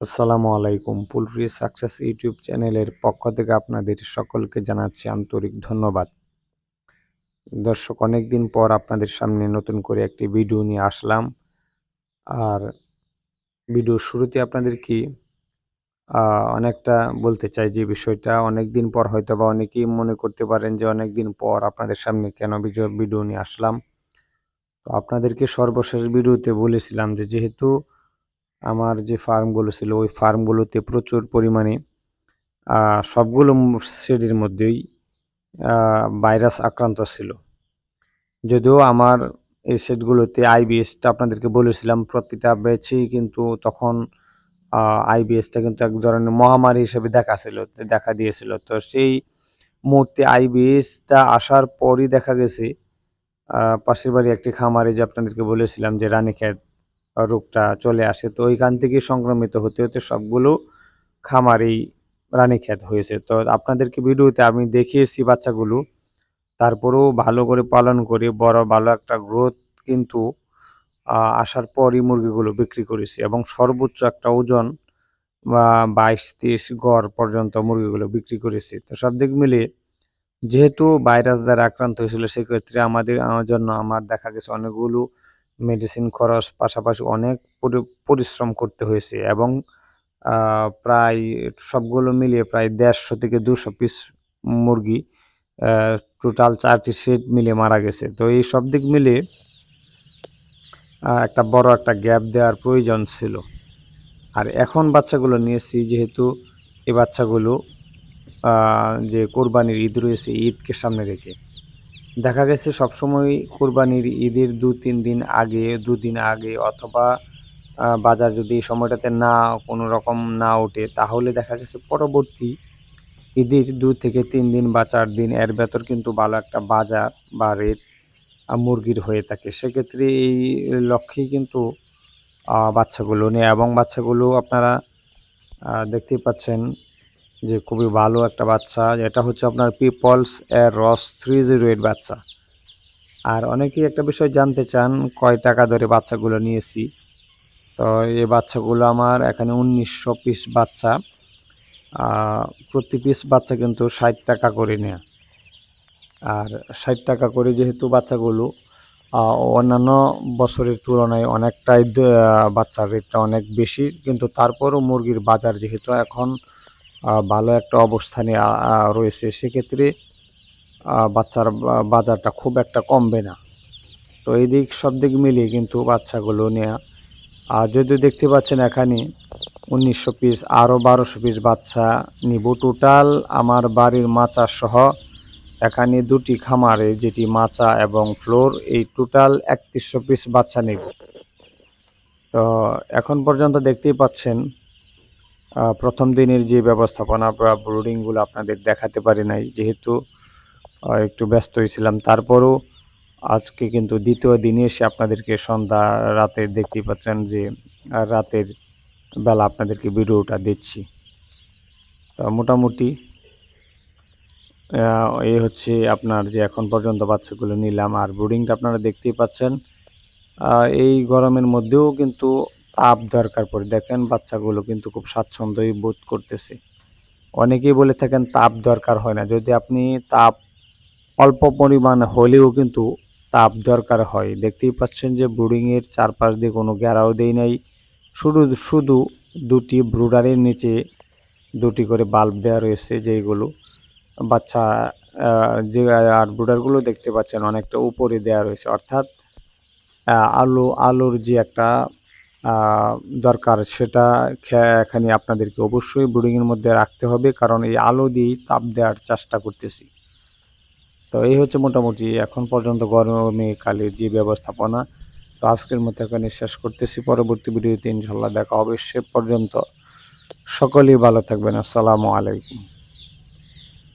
আসসালামু আলাইকুম। পুলফ্রি success YouTube চ্যানেলের পক্ষ থেকে আপনাদের সকলকে জানাচ্ছি আন্তরিক ধন্যবাদ। দর্শক, অনেকদিন পর আপনাদের সামনে নতুন করে একটি ভিডিও নিয়ে আসলাম। আর ভিডিও শুরুতে আপনাদের কি অনেকটা বলতে চাই যে বিষয়টা অনেক দিন পর হয়তো বা অনেকেই মনে করতে পারেন যে অনেক দিন পর আপনাদের সামনে কেন ভিডিও নিয়ে আসলাম। তো আপনাদেরকে সর্বশেষ ভিডিওতে বলেছিলাম যে যেহেতু আমার যে ফার্মগুলো ছিল, ওই ফার্মগুলোতে প্রচুর পরিমাণে সবগুলো শেডের মধ্যেই ভাইরাস আক্রান্ত ছিল। যদিও আমার এই শেডগুলোতে আইবিএসটা আপনাদেরকে বলেছিলাম, প্রতিটা ব্যাচেই কিন্তু তখন আইবিএসটা কিন্তু এক ধরনের মহামারী হিসেবে দেখা ছিল, দেখা দিয়েছিল। তো সেই মুহূর্তে আইবিএসটা আসার পরই দেখা গেছে পাশের বাড়ি একটি খামারে যে আপনাদেরকে বলেছিলাম যে রানীক্ষেত রোগটা চলে আসে। তো ওইখান থেকে সংক্রমিত হতে হতে সবগুলো খামারেই রানীক্ষেত হয়েছে। তো আপনাদেরকে ভিডিওতে আমি দেখিয়েছি বাচ্চাগুলো। তারপরেও ভালো করে পালন করে, বড় ভালো একটা গ্রোথ কিন্তু আসার পরই মুরগিগুলো বিক্রি করেছি এবং সর্বোচ্চ একটা ওজন বাইশ তিরিশ গড় পর্যন্ত মুরগিগুলো বিক্রি করেছি। তো সব দিক মিলে যেহেতু ভাইরাস দ্বারা আক্রান্ত হয়েছিল, সেক্ষেত্রে আমাদের জন্য আমার দেখা গেছে অনেকগুলো মেডিসিন খরচ পাশাপাশি অনেক পরি- পরিশ্রম করতে হয়েছে এবং প্রায় সবগুলো মিলিয়ে প্রায় দেড়শো থেকে দুশো পিস মুরগি টোটাল চারটি সেট মিলে মারা গেছে। তো এই সব দিক মিলে একটা বড় একটা গ্যাপ দেওয়ার প্রয়োজন ছিল। আর এখন বাচ্চাগুলো নিয়েছি যেহেতু এই বাচ্চাগুলো যে কোরবানির ঈদ রয়েছে, ঈদকে সামনে রেখে। দেখা গেছে সবসময় কোরবানির ঈদের দু তিন দিন আগে দুদিন আগে অথবা বাজার যদি এই সময়টাতে না, কোনো রকম না ওঠে, তাহলে দেখা গেছে পরবর্তী ঈদের দু থেকে তিন দিন বা চার দিন এর ভেতর কিন্তু ভালো একটা বাজার বা রেট মুরগির হয়ে থাকে। সেক্ষেত্রে এই লক্ষ্যেই কিন্তু বাচ্চাগুলো নেয় এবং বাচ্চাগুলো আপনারা দেখতেই পাচ্ছেন যে খুবই ভালো একটা বাচ্চা এটা হচ্ছে আপনার পিপলস এর রস থ্রি জিরো এইট বাচ্চা। আর অনেকেই একটা বিষয় জানতে চান, কয় টাকা ধরে বাচ্চাগুলো নিয়েছি? তো এই বাচ্চাগুলো আমার এখানে উনিশশো পিস বাচ্চা প্রতি পিস বাচ্চা কিন্তু ষাট টাকা করে নেয়া। আর ষাট টাকা করে যেহেতু বাচ্চাগুলো অন্যান্য বছরের তুলনায় অনেকটাই বাচ্চার রেটটা অনেক বেশি, কিন্তু তারপরও মুরগির বাজার যেহেতু এখন ভালো একটা অবস্থানে রয়েছে। সেক্ষেত্রে বাচ্চার বাজারটা খুব একটা কমবে না। তো এই দিক, সব দিক মিলিয়ে কিন্তু বাচ্চাগুলো নেওয়া আর যদিও দেখতে পাচ্ছেন এখানে উনিশশো পিস, আরও বারোশো পিস বাচ্চা নিব। টোটাল আমার বাড়ির মাচা সহ এখানে দুটি খামারে যেটি মাচা এবং ফ্লোর, এই টোটাল একত্রিশশো পিস বাচ্চা নেব। তো এখন পর্যন্ত দেখতেই পাচ্ছেন প্রথম দিনের যে ব্যবস্থাপনা বা ব্রুডিংগুলো আপনাদের দেখাতে পারি নাই, যেহেতু একটু ব্যস্ত হয়েছিলাম তারপরও আজকে কিন্তু দ্বিতীয় দিনে এসে আপনাদেরকে সন্ধ্যা রাতে দেখতেই পাচ্ছেন যে রাতের বেলা আপনাদেরকে ভিডিওটা দিচ্ছি। তো মোটামুটি এই হচ্ছে আপনার যে এখন পর্যন্ত বাচ্চাগুলো নিলাম। আর ব্রুডিংটা আপনারা দেখতেই পাচ্ছেন এই গরমের মধ্যেও কিন্তু তাপ দরকার পড়ে। দেখেন, বাচ্চাগুলো কিন্তু খুব স্বাচ্ছন্দ্যই বোধ করতেছে। অনেকেই বলে থাকেন, তাপ দরকার হয় না। যদি আপনি তাপ অল্প পরিমাণ হলেও কিন্তু তাপ দরকার হয়। দেখতেই পাচ্ছেন যে, ব্রুডিংয়ের চারপাশ দিয়ে কোনো ঘেরাও দেই নাই। শুধু শুধু দুটি ব্রুডারের নিচে দুটি করে বাল্ব দেওয়া রয়েছে যেগুলো বাচ্চা যে, আর ব্রুডারগুলো দেখতে পাচ্ছেন, অনেকটা উপরে দেওয়া রয়েছে। অর্থাৎ আলো, আলোর যে একটা দরকার সেটা এখানে আপনাদেরকে অবশ্যই ব্রুডিংয়ের মধ্যে রাখতে হবে, কারণ এই আলো দিয়েই তাপ দেওয়ার চেষ্টা করতেছি। তো এই হচ্ছে মোটামুটি এখন পর্যন্ত গরমে কালের যে ব্যবস্থাপনা। তো আজকের মতো এখানে শেষ করতেছি। পরবর্তী ভিডিওতে ইনশাল্লাহ দেখা হবে সে পর্যন্ত। সকলেই ভালো থাকবেন। আসসালামু আলাইকুম।